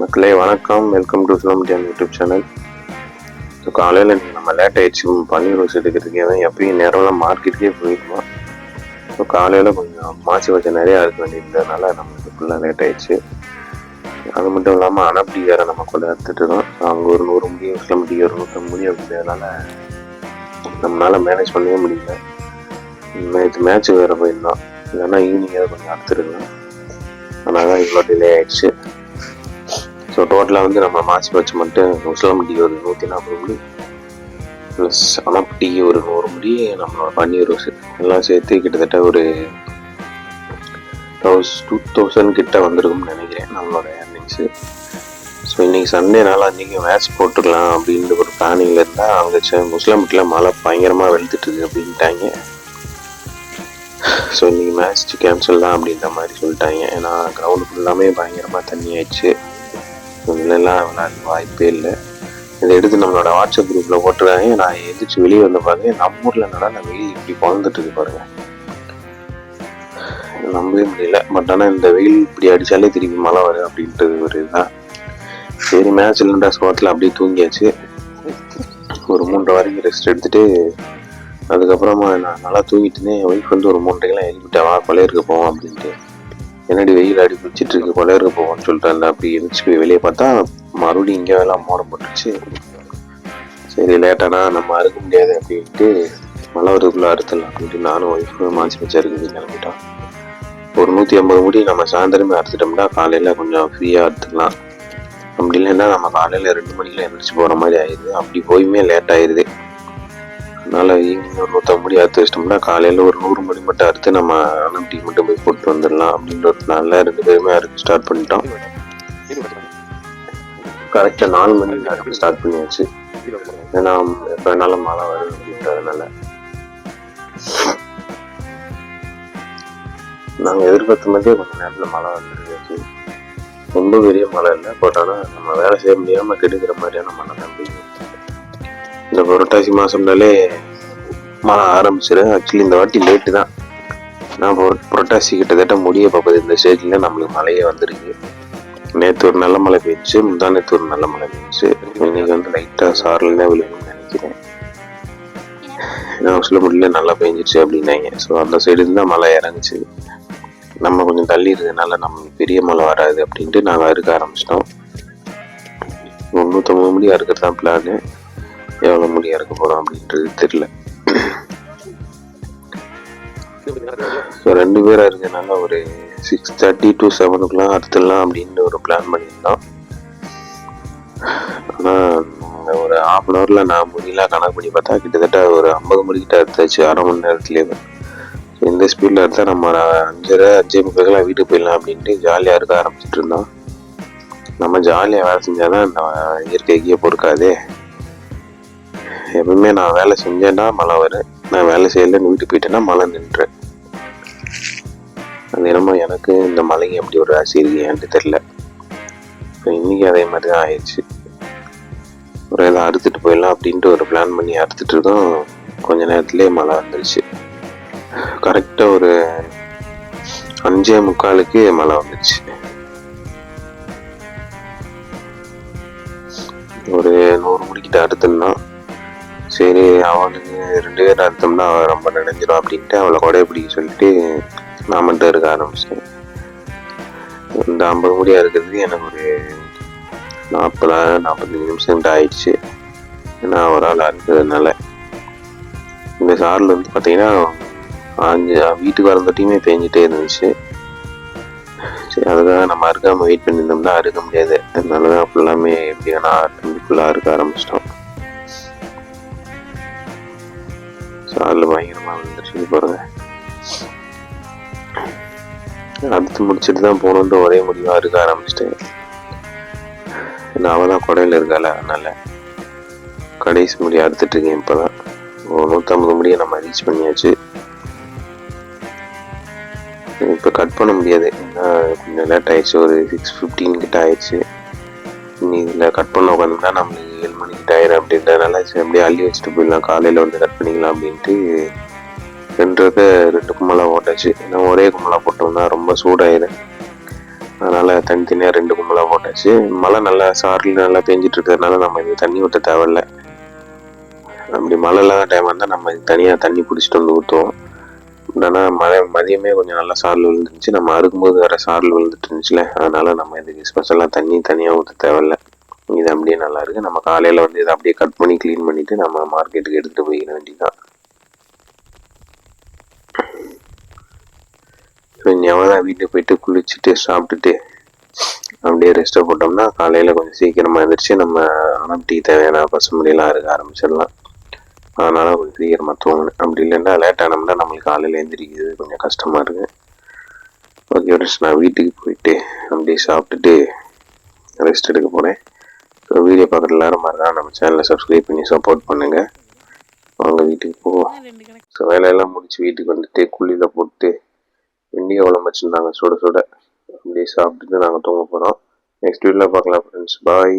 மக்களே வணக்கம். Welcome to Silambattiyan YouTube channel so காலையில் நம்ம லேட் ஆயிடுச்சு. பன்னீர் ரோஸ் எடுக்கிறதுக்கு ஏன்னா எப்பயும் நேரம்லாம் மார்க்கெட்டுக்கே போயிருக்கோம். ஸோ காலையில் கொஞ்சம் மாசி வச்ச நிறையா இருக்க வேண்டியிருந்ததுனால நம்மளுக்கு ஃபுல்லாக லேட் ஆயிடுச்சு. அது மட்டும் இல்லாமல் அனப்படி வேறு நம்ம கூட எடுத்துட்டு இருக்கோம். ஸோ அங்கே ஒரு நூறு முடி சிலம்பட்டி ஒரு நூற்றம்பது முடியும் அப்படின்றதுனால நம்மளால் மேனேஜ் பண்ணவே முடியல. நேற்று மேட்ச் வேறு போயிருந்தோம். இல்லைன்னா ஈவினிங்காக கொஞ்சம் அறுத்துருக்கலாம். அதனால தான் இவ்வளோ டிலே ஆயிடுச்சு. ஸோ டோட்டலாக வந்து நம்ம மாசி வச்சு மட்டும் முஸ்லாம் டீ ஒரு நூற்றி நாற்பது முடி ப்ளஸ் அமப் டீ ஒரு நூறு முடி நம்மளோட பன்னீர் ரோஸ் எல்லாம் சேர்த்து கிட்டத்தட்ட ஒரு தௌஸ் டூ தௌசண்ட் கிட்ட வந்திருக்கும்னு நினைக்கிறேன் நம்மளோட ஏர்னிங்ஸு ஸோ இன்றைக்கி சண்டேனால அன்றைக்கி மேட்ச் போட்டுக்கலாம் அப்படின்ற ஒரு பிளானிங்கில் இருந்தால் அங்கே முஸ்லாமிட்டில் மழை பயங்கரமாக வெளுத்துட்டு அப்படின்ட்டாங்க. ஸோ இன்றைக்கி மேட்ச் கேன்சல் தான் அப்படின்ற மாதிரி சொல்லிட்டாங்க. ஏன்னா கிரவுண்டு ஃபுல்லாமே பயங்கரமாக தண்ணி ஆயிடுச்சு. உள்ளெல்லாம் விளையாட வாய்ப்பே இல்லை. இதை எடுத்து நம்மளோட வாட்ஸ்அப் குரூப்பில் போட்டுருக்காங்க நான் எந்திரிச்சு வெளியே வந்து பாருங்க. நம்ம ஊரில் என்னடா வெயில் இப்படி குழந்துட்டு இருக்கு பாருங்க. நம்பவே முடியல. பட் ஆனால் இந்த வெயில் இப்படி அடித்தாலே திருப்பி மழை வரும் அப்படின்ட்டு ஒரு இதுதான். சரி மேட்ச் இல்லைன்ற ஸ்பாட்டில் அப்படியே தூங்கியாச்சு. ஒரு மூன்றரை வரைக்கும் ரெஸ்ட் எடுத்துட்டு அதுக்கப்புறமா நான் நல்லா தூங்கிட்டு இருந்தேன். என் ஒய்ஃப் வந்து ஒரு மூன்றைக்கெல்லாம் எழுப்பிட்டா வா கொலையிருக்க போவோம் அப்படின்ட்டு. என்னடி வெயில் அடி பிடிச்சிட்டு இருக்கு கொலையருக்கு போவோம்னு சொல்லிட்டு அப்படி இருந்துச்சு போய் வெளியே பார்த்தா மறுபடியும் இங்கே எல்லாம் மோடம் போட்டுருச்சு. சரி லேட்டானா நம்ம அறுக்க முடியாது அப்படின்ட்டு மழை வருதுக்குள்ளே அறுத்தலாம் அப்படின்ட்டு நானும் ஒய்ஃபு மாசி மிச்சம் இருக்குது கிளம்பிட்டோம். ஒரு நூற்றி ஐம்பது முடி நம்ம சாயந்தரமே அறுத்துட்டோம்னா காலையில் கொஞ்சம் ஃப்ரீயாக அறுத்துக்கலாம். அப்படி இல்லைன்னா நம்ம காலையில் ரெண்டு மணிக்கெலாம் எழுந்திரிச்சு போகிற மாதிரி ஆயிடுது. அப்படி போயுமே லேட் ஆயிடுது. அதனால ஈவினிங் ஒரு நூற்றம்பது மணி அறுத்து வச்சிட்டோம்னா காலையில் ஒரு நூறு மணி மட்டும் அறுத்து நம்ம டீ மட்டும் போய் போட்டு வந்துடலாம் அப்படின்ற ஒரு நாளில் ரெண்டு பேருமே அறுக்க ஸ்டார்ட் பண்ணிட்டோம். கரெக்டாக நாலு மணிக்கு அறுக்க ஸ்டார்ட் பண்ணியாச்சு. ஏன்னா எப்போ வேணாலும் மழை வரும் அப்படின்றதுனால. நாங்கள் எதிர்பார்த்த மாதிரியே கொஞ்சம் நேரத்தில் மழை வந்துருந்துச்சு ரொம்ப பெரிய மழை இல்லை பட் ஆனால் நம்ம வேலை செய்ய முடியாமல் கெடுக்கிற மாதிரியான மழை தான் இந்த புரட்டாசி மாதம்னாலே மழை ஆரம்பிச்சிடும் ஆக்சுவலி இந்த வாட்டி லேட்டு தான். நான் புர- புரட்டாசி கிட்டத்தட்ட முடிய பார்ப்பது இந்த ஸ்டேஜில் நம்மளுக்கு மழையே வந்துருக்கு. நேற்று ஒரு நல்ல மழை பெய்ஞ்சிச்சு முந்தா நேற்று ஒரு நல்ல மழை பெய்ஞ்சிச்சு இன்னைக்கு வந்து லைட்டாக சாரல் தான் விழுணும்னு நினைக்கிறேன். நான் சொல்ல முடியல நல்லா பெஞ்சிச்சு அப்படின்னாங்க. ஸோ அந்த சைடு இருந்தால் மழை இறங்குச்சு. நம்ம கொஞ்சம் தள்ளி இருக்கிறதுனால நம்மளுக்கு பெரிய மழை வராது அப்படின்ட்டு நாங்கள் அறுக்க ஆரம்பிச்சிட்டோம். முந்நூற்றம்பது முடி அறுக்கிறது தான் பிளானு எவ்வளோ முடி அறுக்க போகிறோம் அப்படின்றது தெரியல. ஸோ ரெண்டு பேராக இருக்கனால ஒரு சிக்ஸ் தேர்ட்டி டு செவனுக்குலாம் அறுத்துடலாம் அப்படின்னு ஒரு பிளான் பண்ணியிருந்தோம். ஆனால் ஒரு ஹாஃப் அன் ஹவரில் நான் முடியலாம் கணக்கு பண்ணி பார்த்தா கிட்டத்தட்ட ஒரு ஐம்பது மணிக்கிட்ட அறுத்தாச்சு அரை மணி நேரத்துலேயே. ஸோ இந்த ஸ்பீடில் எடுத்தால் நம்ம அஞ்சரை அஞ்சே முக்கால்கெல்லாம் வீட்டுக்கு போயிடலாம் அப்படின்ட்டு ஜாலியாக இருக்க ஆரம்பிச்சிட்டு இருந்தோம். நம்ம ஜாலியாக வேலை செஞ்சால் தான் இந்த இயற்கைக்கே பொறுக்காதே. எப்பவுமே நான் வேலை செஞ்சேன்னா மழை வரும். நான் வேலை செய்யலைன்னு வீட்டுக்கு போயிட்டேன்னா மழை நின்று. தினமும் எனக்கு இந்த மலை அப்படி ஒரு ராசி இருக்கு தெரில இன்றைக்கி இன்னைக்கு அதே மாதிரி தான் ஆயிடுச்சு. ஒரு இதை அறுத்துட்டு போயிடலாம் அப்படின்ட்டு ஒரு பிளான் பண்ணி அறுத்துட்டு இருக்கோம் கொஞ்ச நேரத்துலேயே மழை வந்துருச்சு. கரெக்டாக ஒரு அஞ்சே முக்காலுக்கு மழை வந்துருச்சு. ஒரு நூறு முடிக்கிட்ட அறுத்துருந்தான் சரி அவளுக்கு ரெண்டு பேரும் அறுத்தோம்னா அவள் ரொம்ப நினைஞ்சிடும் அப்படின்ட்டு அவளை கொடையை பிடிக்க சொல்லிட்டு நான் மட்டும் இருக்க ஆரம்பிச்சிட்டேன். இந்த ஐம்பது முடியா இருக்கிறது எனக்கு ஒரு நாற்பது நாற்பத்தஞ்சு நிமிஷம் கிட்ட ஆயிடுச்சு. ஏன்னா ஒரு ஆள் இருக்கிறதுனால இந்த சாரில் வந்து பார்த்தீங்கன்னா அஞ்சு வீட்டுக்கு வரந்தொட்டியுமே பேஞ்சிட்டே இருந்துச்சு. சரி அதுக்காக நம்ம அறுக்காமல் வெயிட் பண்ணியிருந்தோம்னா அறுக்க முடியாது. அதனால தான் ஃபுல்லாமே எப்படி வேணா ஃபுல்லாக அறுக்க ஆரம்பிச்சிட்டோம். சாரில் பயங்கரமாக வந்துருச்சு பாருங்கள் அடுத்து முடிச்சுட்டு தான் போகணுன்ட்டு ஒரே முடிவாக இருக்க ஆரம்பிச்சிட்டேன். ஏன்னா அவள் தான் கொடையில் இருக்காள் அதனால் கடைசி முடி அறுத்துட்டு இருக்கேன் இப்போ தான் நூற்றம்பது முடியை நம்ம ரீச் பண்ணியாச்சு. இப்போ கட் பண்ண முடியாது. ஏன்னா கொஞ்சம் லேட் ஆயிடுச்சு. ஒரு சிக்ஸ் ஃபிஃப்டீன் கிட்ட ஆயிடுச்சு. இனி இதில் கட் பண்ண உட்காந்தோம்னா நம்மளுக்கு ஏழு மணிக்கிட்ட ஆயிரும் அப்படின்றதுனால சரி அப்படியே அள்ளி வச்சுட்டு போயிடலாம். காலையில் வந்து கட் பண்ணிக்கலாம் அப்படின்ட்டு. ரெண்டு ரெண்டு மேலே ஆச்சு ஏன்னா ஒரே கும்பலாக போட்டோம்னா ரொம்ப சூடாயிடும் அதனால் தனித்தனியாக ரெண்டு கும்பலாக போட்டாச்சு. மழை நல்லா சாரில் நல்லா பெஞ்சிட்டு இருக்கிறதுனால நம்ம இது தண்ணி ஊற்ற தேவையில்ல. அப்படி மழை இல்லாத டைம் வந்தால் நம்ம இது தனியாக தண்ணி பிடிச்சிட்டு வந்து ஊற்றுவோம் ஆனால் மழை மதியமே கொஞ்சம் நல்லா சாரல் விழுந்துருந்துச்சு. நம்ம அறுக்கும்போது வேறு சாரல் விழுந்துட்டு இருந்துச்சுல அதனால் நம்ம இதுக்கு ஸ்பெஷலாக தண்ணி தனியாக ஊற்ற தேவையில்ல. இது அப்படியே நல்லாயிருக்கு நம்ம காலையில் வந்து இதை அப்படியே கட் பண்ணி க்ளீன் பண்ணிவிட்டு நம்ம மார்க்கெட்டுக்கு எடுத்துகிட்டு போயிட வேண்டியதுதான். ஸோ தான் வீட்டுக்கு போயிட்டு குளிச்சுட்டு சாப்பிட்டுட்டு அப்படியே ரெஸ்ட்டை போட்டோம்னா காலையில் கொஞ்சம் சீக்கிரமாக எழுந்திரிச்சு நம்ம அனப்டிக்கு தேவையான பசுமொழியெல்லாம் இருக்க ஆரம்பிச்சிடலாம். அதனால கொஞ்சம் சீக்கிரமாக தூங்கணும். அப்படி இல்லைன்னா லேட் ஆனோம்னா நம்மளுக்கு காலையில் எழுந்திரிக்கிறது கொஞ்சம் கஷ்டமாக இருக்கு. ஓகே ஃப்ரெண்ட்ஸ் நான் வீட்டுக்கு போயிட்டு அப்படியே சாப்பிட்டுட்டு ரெஸ்ட் எடுக்க போகிறேன் ஸோ வீடியோ பார்க்குற எல்லாரும் மறக்காம நம்ம சேனலை சப்ஸ்கிரைப் பண்ணி சப்போர்ட் பண்ணுங்கள் வாங்க வீட்டுக்கு போவோம். ஸோ வேலையெல்லாம் முடிச்சு வீட்டுக்கு வந்துட்டு குழியில் போட்டு வெண்டியை குழம்பு வச்சுருந்தாங்க சுட சுட அப்படியே சாப்பிட்டுட்டு நாங்கள் தூங்க போகிறோம் நெக்ஸ்ட் வீடியோவில் பார்க்கலாம் ஃப்ரெண்ட்ஸ் பாய்